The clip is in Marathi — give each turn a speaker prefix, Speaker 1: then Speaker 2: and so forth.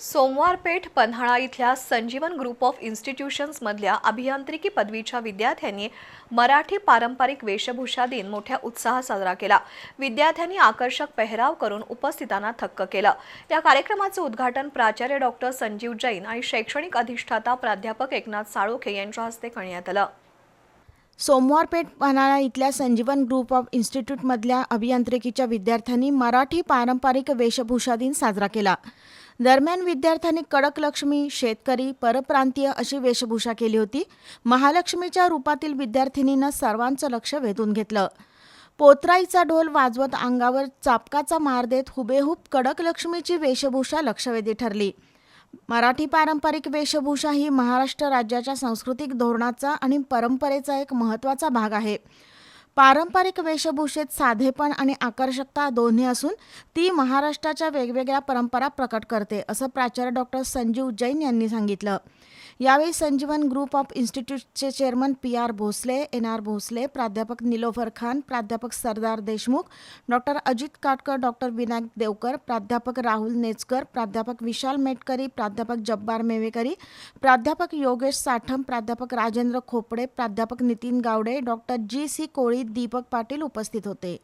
Speaker 1: सोमवारपेठ पन्हाळा इथल्या संजीवन ग्रुप ऑफ इन्स्टिट्यूशन्समधल्या अभियांत्रिकी पदवीच्या विद्यार्थ्यांनी मराठी पारंपरिक वेशभूषा दिन मोठ्या उत्साहात साजरा केला. विद्यार्थ्यांनी आकर्षक पेहराव करून उपस्थितांना थक्क केलं. या कार्यक्रमाचं उद्घाटन प्राचार्य डॉक्टर संजीव जैन आणि शैक्षणिक अधिष्ठाता प्राध्यापक एकनाथ साळोखे यांच्या हस्ते करण्यात आलं.
Speaker 2: सोमवारपेठ पन्हाळा इथल्या संजीवन ग्रुप ऑफ इन्स्टिट्यूटमधल्या अभियांत्रिकीच्या विद्यार्थ्यांनी मराठी पारंपरिक वेशभूषा दिन साजरा केला. दरम्यान विद्यार्थ्यांनी कडक लक्ष्मी शेतकरी परप्रांतीय अशी वेशभूषा केली होती. महालक्ष्मीच्या रूपातील विद्यार्थिनीनं सर्वांचं लक्ष वेधून घेतलं. पोतराईचा ढोल वाजवत अंगावर चापकाचा मार देत हुबेहूब कडक लक्ष्मीची वेशभूषा लक्षवेधी ठरली. मराठी पारंपरिक वेशभूषा ही महाराष्ट्र राज्याच्या सांस्कृतिक धोरणाचा आणि परंपरेचा एक महत्त्वाचा भाग आहे. पारंपरिक वेशभूषेत साधेपण आणि आकर्षकता दोन्ही असून ती महाराष्ट्राच्या वेगवेगळ्या परंपरा प्रकट करते असं प्राचार्य डॉक्टर संजीव जैन यांनी सांगितलं. यावेळी संजीवन group of इन्स्टिट्यूटचे chairman P R Bhosale N R Bhosale प्राध्यापक निलोफर खान प्राध्यापक सरदार देशमुख डॉक्टर अजित काटकर डॉक्टर विनायक देवकर प्राध्यापक राहुल नेचकर प्राध्यापक विशाल मेटकरी प्राध्यापक जब्बार मेवेकरी प्राध्यापक योगेश साठम प्राध्यापक राजेंद्र खोपडे प्राध्यापक Nitin Gawade doctor G C Koli Deepak Patil उपस्थित होते.